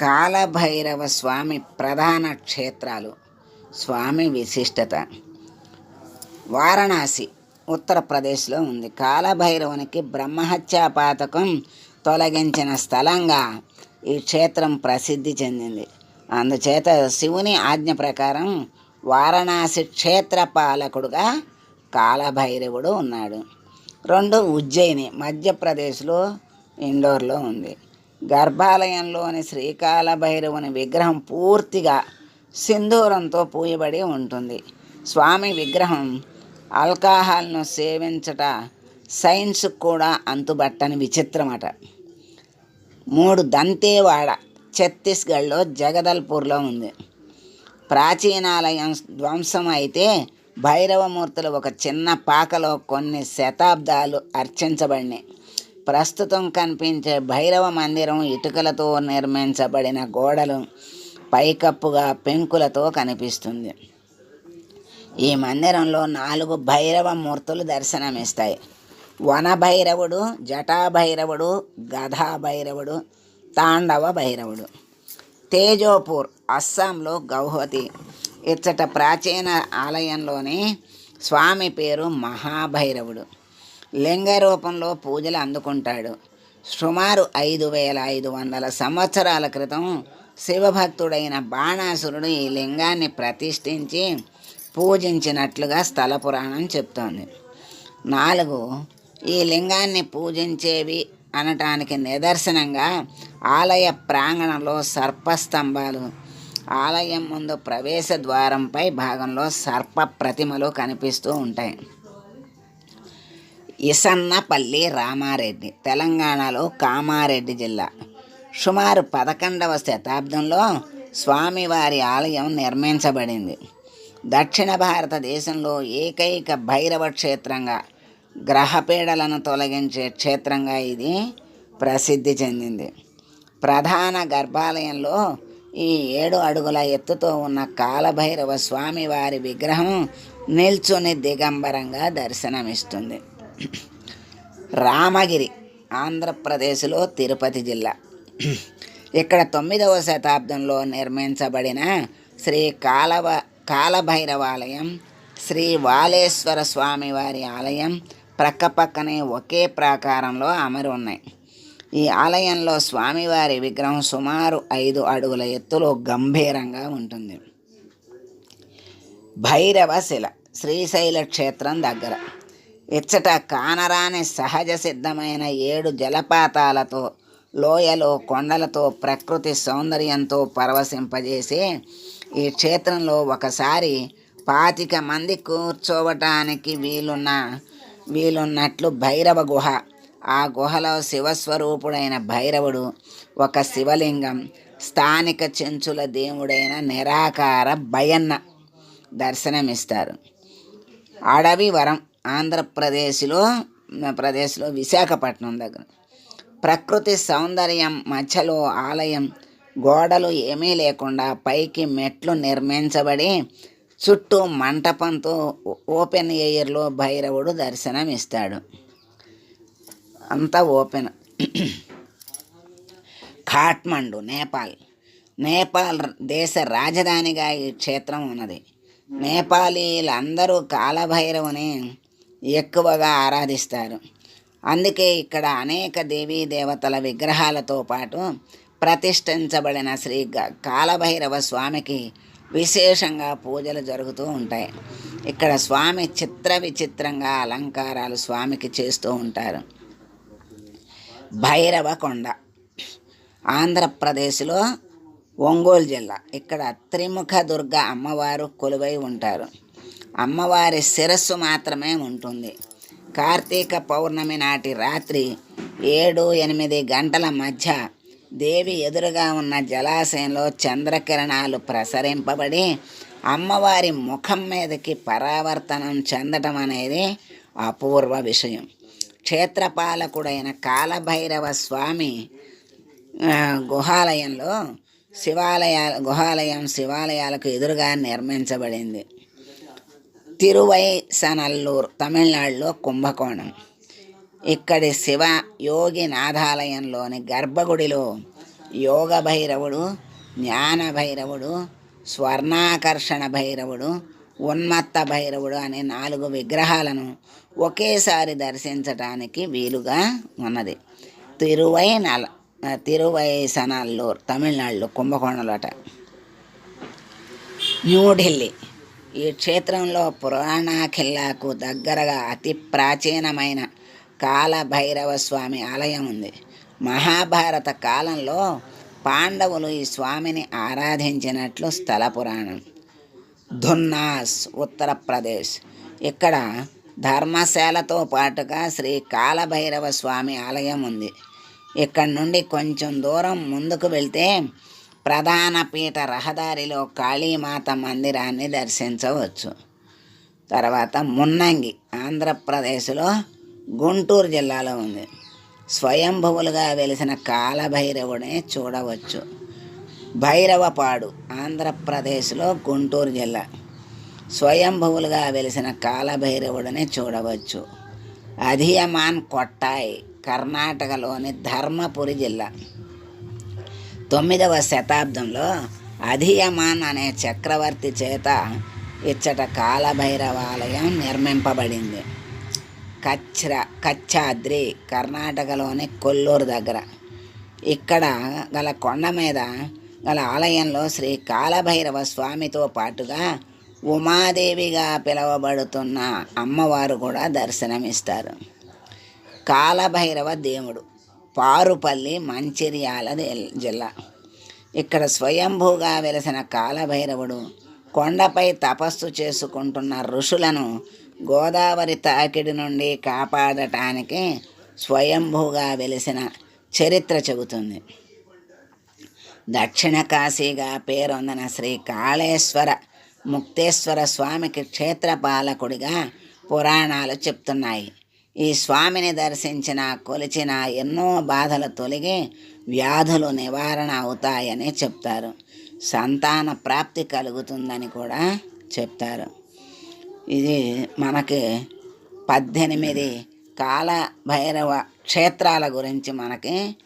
కాలభైరవ స్వామి ప్రధాన క్షేత్రాలు. స్వామి విశిష్టత. వారణాసి ఉత్తరప్రదేశ్లో ఉంది. కాలభైరవునికి బ్రహ్మహత్యా పాతకం తొలగించిన స్థలంగా ఈ క్షేత్రం ప్రసిద్ధి చెందింది. అందుచేత శివుని ఆజ్ఞ ప్రకారం వారణాసి క్షేత్ర పాలకుడుగా కాలభైరవుడు ఉన్నాడు. రెండు ఉజ్జయిని మధ్యప్రదేశ్లో ఇండోర్లో ఉంది. గర్భాలయంలోని శ్రీకాలభైరవుని విగ్రహం పూర్తిగా సింధూరంతో పూయబడి ఉంటుంది. స్వామి విగ్రహం ఆల్కహాల్ను సేవించట సైన్స్ కూడా అంతుబట్టని విచిత్రమట. మూడు దంతేవాడ ఛత్తీస్గఢ్లో జగదల్పూర్లో ఉంది. ప్రాచీనాలయం ధ్వంసం అయితే భైరవమూర్తులు ఒక చిన్న పాకలో కొన్ని శతాబ్దాలు అర్చించబడినాయి. ప్రస్తుతం కనిపించే భైరవ మందిరం ఇటుకలతో నిర్మించబడిన గోడలు పైకప్పుగా పెంకులతో కనిపిస్తుంది. ఈ మందిరంలో నాలుగు భైరవ మూర్తులు దర్శనమిస్తాయి. వన భైరవుడు జటాభైరవుడు గధాభైరవుడు తాండవ భైరవుడు. తేజోపూర్ అస్సాంలో గౌహతి. ఇచ్చట ప్రాచీన ఆలయంలోని స్వామి పేరు మహాభైరవుడు. లింగ రూపంలో పూజలు అందుకుంటాడు. సుమారు ఐదు వేల ఐదు వందల సంవత్సరాల క్రితం శివభక్తుడైన బాణాసురుడు ఈ లింగాన్ని ప్రతిష్ఠించి పూజించినట్లుగా స్థల పురాణం చెప్తోంది. నాలుగు ఈ లింగాన్ని పూజించేవి అనటానికి నిదర్శనంగా ఆలయ ప్రాంగణంలో సర్పస్తంభాలు ఆలయం ముందు ప్రవేశ ద్వారంపై భాగంలో సర్ప ప్రతిమలు కనిపిస్తూ ఉంటాయి. ఇసన్నపల్లి రామారెడ్డి తెలంగాణలో కామారెడ్డి జిల్లా. సుమారు పదకొండవ శతాబ్దంలో స్వామివారి ఆలయం నిర్మించబడింది. దక్షిణ భారతదేశంలో ఏకైక భైరవ క్షేత్రంగా గ్రహపీడలను తొలగించే క్షేత్రంగా ఇది ప్రసిద్ధి చెందింది. ప్రధాన గర్భాలయంలో ఈ ఏడు అడుగుల ఎత్తుతో ఉన్న కాలభైరవ స్వామి వారి విగ్రహం నిల్చుని దిగంబరంగా దర్శనమిస్తుంది. రామగిరి ఆంధ్రప్రదేశ్లో తిరుపతి జిల్లా. ఇక్కడ తొమ్మిదవ శతాబ్దంలో నిర్మించబడిన శ్రీ కాలవ కాలభైరవాలయం శ్రీ వాలేశ్వర స్వామి వారి ఆలయం ప్రక్కపక్కనే ఒకే ప్రాకారంలో అమరి ఉన్నాయి. ఈ ఆలయంలో స్వామివారి విగ్రహం సుమారు ఐదు అడుగుల ఎత్తులో గంభీరంగా ఉంటుంది. భైరవ శిల శ్రీశైల క్షేత్రం దగ్గర. ఇచ్చట కానరాని సహజ సిద్ధమైన ఏడు జలపాతాలతో లోయలో కొండలతో ప్రకృతి సౌందర్యంతో పరవశింపజేసి ఈ క్షేత్రంలో ఒకసారి పాతిక మంది కూర్చోవటానికి వీలున్న వీలున్నట్లు భైరవ గుహ. ఆ గుహలో శివస్వరూపుడైన భైరవుడు ఒక శివలింగం స్థానిక చెంచుల దేవుడైన నిరాకార భయన్న దర్శనమిస్తారు. అడవి వరం. ఆంధ్రప్రదేశ్లో ప్రదేశ్లో విశాఖపట్నం దగ్గర. ప్రకృతి సౌందర్యం మధ్యలో ఆలయం గోడలు ఏమీ లేకుండా పైకి మెట్లు నిర్మించబడి చుట్టూ మంటపంతో ఓపెన్ ఎయిర్లో భైరవుడు దర్శనమిస్తాడు. అంతా ఓపెన్. ఖాట్మండు నేపాల్. నేపాల్ దేశ రాజధానిగా ఈ క్షేత్రం ఉన్నది. నేపాలీలందరూ కాలభైరవుని ఎక్కువగా ఆరాధిస్తారు. అందుకే ఇక్కడ అనేక దేవీ దేవతల విగ్రహాలతో పాటు ప్రతిష్ఠించబడిన శ్రీ గ- కాలభైరవ స్వామికి విశేషంగా పూజలు జరుగుతూ ఉంటాయి. ఇక్కడ స్వామి చిత్ర విచిత్రంగా అలంకారాలు స్వామికి చేస్తూ ఉంటారు. భైరవ కొండ ఆంధ్రప్రదేశ్లో ఒంగోలు జిల్లా. ఇక్కడ త్రిముఖ దుర్గ అమ్మవారు కొలువై ఉంటారు. అమ్మవారి శిరస్సు మాత్రమే ఉంటుంది. కార్తీక పౌర్ణమి నాటి రాత్రి ఏడు ఎనిమిది గంటల మధ్య దేవి ఎదురుగా ఉన్న జలాశయంలో చంద్రకిరణాలు ప్రసరింపబడి అమ్మవారి ముఖం మీదకి పరావర్తనం చెందటం అనేది అపూర్వ విషయం. క్షేత్రపాలకుడైన కాలభైరవ స్వామి గుహాలయంలో శివాలయ గుహాలయం శివాలయాలకు ఎదురుగా నిర్మించబడింది. తిరువైసనల్లూరు తమిళనాడులో కుంభకోణం. ఇక్కడి శివ యోగి నాథాలయంలోని గర్భగుడిలో యోగ భైరవుడు జ్ఞాన భైరవుడు స్వర్ణాకర్షణ భైరవుడు ఉన్మత్త భైరవుడు అనే నాలుగు విగ్రహాలను ఒకేసారి దర్శించటానికి వీలుగా ఉన్నది. తిరువై నల తిరువైసనల్లూరు తమిళనాడులో కుంభకోణంలోట. న్యూఢిల్లీ ఈ క్షేత్రంలో పురాణ ఖిల్లాకు దగ్గరగా అతి ప్రాచీనమైన కాలభైరవ స్వామి ఆలయం ఉంది. మహాభారత కాలంలో పాండవులు ఈ స్వామిని ఆరాధించినట్లు స్థల పురాణం. ధున్నాస్ ఉత్తరప్రదేశ్. ఇక్కడ ధర్మశాలతో పాటుగా శ్రీ కాలభైరవ స్వామి ఆలయం ఉంది. ఇక్కడ నుండి కొంచెం దూరం ముందుకు వెళ్తే ప్రధాన పీఠ రహదారిలో కాళీమాత మందిరాన్ని దర్శించవచ్చు. తర్వాత మున్నంగి ఆంధ్రప్రదేశ్లో గుంటూరు జిల్లాలో ఉంది. స్వయంభువులుగా వెలిసిన కాలభైరవుడిని చూడవచ్చు. భైరవపాడు ఆంధ్రప్రదేశ్లో గుంటూరు జిల్లా. స్వయంభువులుగా వెలిసిన కాలభైరవుడిని చూడవచ్చు. అధియమాన్ కొట్టాయి కర్ణాటకలోని ధర్మపురి జిల్లా. తొమ్మిదవ శతాబ్దంలో అధియమాన్ అనే చక్రవర్తి చేత ఇచ్చట కాలభైరవాలయం నిర్మింపబడింది. కచ్ర కచ్చాద్రి కర్ణాటకలోని కొల్లూరు దగ్గర. ఇక్కడ గల కొండ మీద గల ఆలయంలో శ్రీ కాలభైరవ స్వామితో పాటుగా ఉమాదేవిగా పిలువబడుతున్న అమ్మవారు కూడా దర్శనమిస్తారు. కాలభైరవ దేవుడు. పారుపల్లి మంచిర్యాల జిల్- జిల్లా. ఇక్కడ స్వయంభూగా వెలసిన కాలభైరవుడు కొండపై తపస్సు చేసుకుంటున్న ఋషులను గోదావరి తాకిడి నుండి కాపాడటానికి స్వయంభూగా వెలిసిన చరిత్ర చెబుతుంది. దక్షిణ కాశీగా పేరొందిన శ్రీ కాళేశ్వర ముక్తేశ్వర స్వామికి క్షేత్రపాలకుడిగా పురాణాలు చెప్తున్నాయి. ఈ స్వామిని దర్శించిన కొలిచిన ఎన్నో బాధలు తొలగి వ్యాధులు నివారణ అవుతాయని చెప్తారు. సంతాన ప్రాప్తి కలుగుతుందని కూడా చెప్తారు. ఇది మనకి పద్దెనిమిది కాల భైరవ క్షేత్రాల గురించి మనకి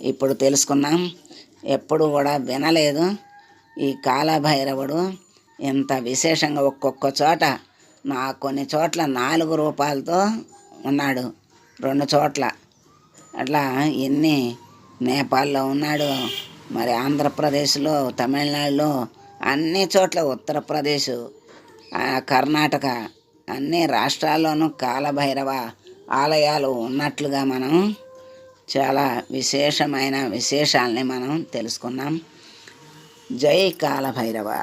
ఇప్పుడు తెలుసుకున్నాం. ఎప్పుడు కూడా వినలేదు. ఈ కాలభైరవుడు ఇంత విశేషంగా ఒక్కొక్క చోట నా కొన్ని చోట్ల నాలుగు రూపాయలతో ఉన్నాడు. రెండు చోట్ల. అట్లా ఎన్ని నేపాల్లో ఉన్నాడు మరి ఆంధ్రప్రదేశ్లో తమిళనాడులో అన్ని చోట్ల ఉత్తరప్రదేశ్ కర్ణాటక అన్ని రాష్ట్రాల్లోనూ కాలభైరవ ఆలయాలు ఉన్నట్లుగా మనం చాలా విశేషమైన విశేషాలని మనం తెలుసుకున్నాం. జై కాలభైరవ.